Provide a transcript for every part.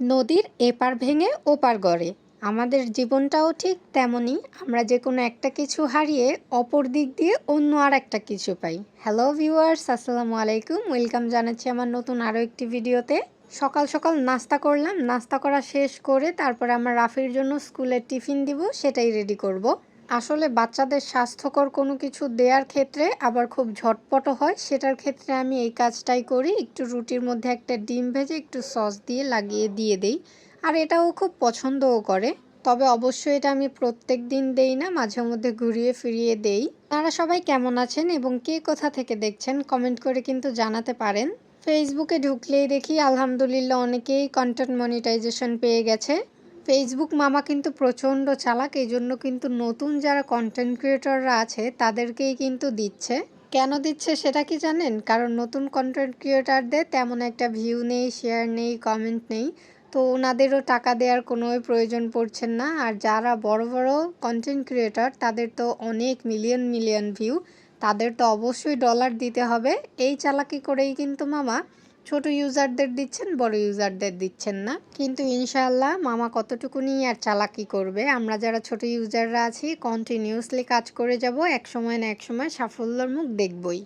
নদীর এপার ভেঙে ওপার গড়ে। আমাদের জীবনটাও ঠিক তেমনই, আমরা যে কোনো একটা কিছু হারিয়ে অপর দিক দিয়ে অন্য আর একটা কিছু পাই। হ্যালো ভিউয়ার্স আসসালামু আলাইকুম। ওয়েলকাম জানাচ্ছি আমার নতুন আরও একটি ভিডিওতে। সকাল সকাল নাস্তা করলাম, নাস্তা করা শেষ করে তারপরে আমার রাফির জন্য স্কুলের টিফিন দিব, সেটাই রেডি করব। আসলে বাচ্চাদের স্বাস্থ্যকর কোনো কিছু দেওয়ার ক্ষেত্রে আবার খুব ঝটপটও হয়। সেটার ক্ষেত্রে আমি এই কাজটাই করি। একটু রুটির মধ্যে একটা ডিম ভেজে একটু সস দিয়ে লাগিয়ে দিয়ে দেই। আর এটাও খুব পছন্দও করে। তবে অবশ্যই এটা আমি প্রত্যেক দিন দেই না, মাঝে মধ্যে ঘুরিয়ে ফিরিয়ে দেই। তারা সবাই কেমন আছেন এবং কে কোথা থেকে দেখছেন কমেন্ট করে কিন্তু জানাতে পারেন। ফেসবুকে ঢুকলেই দেখি, আলহামদুলিল্লাহ অনেকেই কন্টেন্ট মনিটাইজেশন পেয়ে গেছে। ফেসবুক মামা কিন্তু প্রচণ্ড চালাক এই জন্য কিন্তু নতুন যারা কন্টেন্ট ক্রিয়েটররা আছে, তাদেরকেই কিন্তু দিচ্ছে। কেন দিচ্ছে সেটা কি জানেন? কারণ নতুন কন্টেন্ট ক্রিয়েটারদের তেমন একটা ভিউ নেই শেয়ার নেই কমেন্ট নেই। তো ওনাদেরও টাকা দেওয়ার কোনো প্রয়োজন পড়ছেন না। আর যারা বড় বড় কন্টেন্ট ক্রিয়েটর তাদের তো অনেক মিলিয়ন মিলিয়ন ভিউ তাদের তো অবশ্যই ডলার দিতে হবে। এই চালাকি করেই কিন্তু মামা ছোট ইউজারদের দিচ্ছেন, বড় ইউজারদের দিচ্ছেন না। কিন্তু ইনশাআল্লাহ মামা কতটুকুনি আর চালাকি করবে। আমরা যারা ছোট ইউজাররা আছি কন্টিনিউসলি কাজ করে যাব এক সময় না এক সময় সাফল্যের মুখ দেখবই।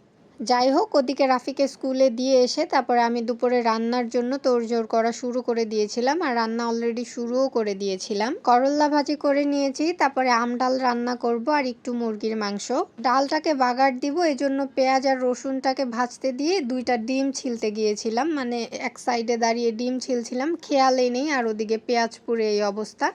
যাই হোক ওদিকে রাফিকে স্কুলে দিয়ে এসে তারপরে আমি দুপুরে রান্নার জন্য তোড়জোড় করা শুরু করে দিয়েছিলাম আর রান্না অলরেডি শুরুও করে দিয়েছিলাম। করল্লা ভাজি করে নিয়েছি, তারপরে আম ডাল রান্না করব আর একটু মুরগির মাংস। ডালটাকে বাগার দিব এই জন্য পেঁয়াজ আর রসুনটাকে ভাজতে দিয়ে দুইটা ডিম ছিলতে গিয়েছিলাম। মানে এক সাইডে দাঁড়িয়ে ডিম ছিলছিলাম খেয়ালে নেই আর ওদিকে পেঁয়াজ পুড়ে এই অবস্থা।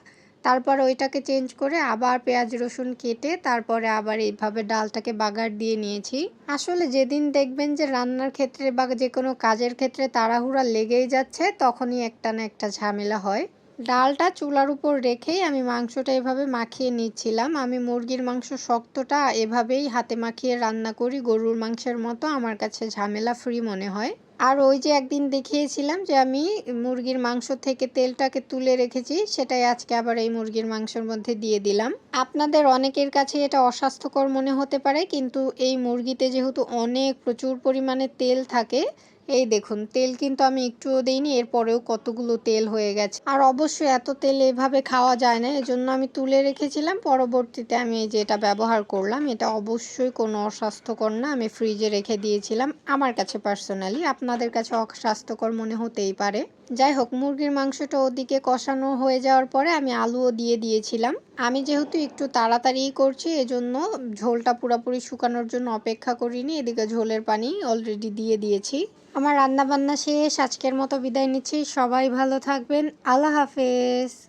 তারপর ওইটাকে চেঞ্জ করে আবার পেঁয়াজ, রসুন কেটে তারপরে আবার এইভাবে ডালটাকে বাগার দিয়ে নিয়েছি। আসলে যেদিন দেখবেন যে রান্নার ক্ষেত্রে বা যে কোনো কাজের ক্ষেত্রে তাড়াহুড়া লেগেই যাচ্ছে, তখনই একটা না একটা ঝামেলা হয়। ডালটা চুলার উপর রেখেই আমি মাংসটা এভাবে মাখিয়ে নিচ্ছিলাম। আমি মুরগির মাংস শক্তটা এভাবেই হাতে মাখিয়ে রান্না করি, গরুর মাংসের মতো। আমার কাছে ঝামেলা ফ্রি মনে হয়। আর ওই যে একদিন দেখিয়েছিলাম যে আমি মুরগির মাংস থেকে তেলটাকে তুলে রেখেছি, সেটাই আজকে আবার এই মুরগির মাংসের মধ্যে দিয়ে দিলাম। আপনাদের অনেকের কাছে এটা অস্বাস্থ্যকর মনে হতে পারে, কিন্তু এই মুরগিতে যেহেতু অনেক প্রচুর পরিমাণে তেল থাকে এই দেখুন, তেল কিন্তু আমি একটুও দিইনি, এরপরেও কতগুলো তেল হয়ে গেছে। আর অবশ্যই এত তেল এভাবে খাওয়া যায় না, এজন্য আমি তুলে রেখেছিলাম, পরবর্তীতে আমি এই যে এটা ব্যবহার করলাম, এটা অবশ্যই কোনো অস্বাস্থ্যকর না, আমি ফ্রিজে রেখে দিয়েছিলাম, আমার কাছে পার্সোনালি, আপনাদের কাছে অস্বাস্থ্যকর মনে হতেই পারে। যাই হোক, মুরগির মাংসটা ওদিকে কষানো হয়ে যাওয়ার পরে আমি আলুও দিয়ে দিয়েছিলাম। আমি যেহেতু একটু তাড়াতাড়ি করছি, এজন্য ঝোলটা পুরোপুরি শুকানোর জন্য অপেক্ষা করিনি। এদিকে ঝোলের পানি অলরেডি দিয়ে দিয়েছি। আমার রান্নাবান্না শেষ, আজকের মতো বিদায় নিচ্ছি। সবাই ভালো থাকবেন। আল্লাহ হাফেজ।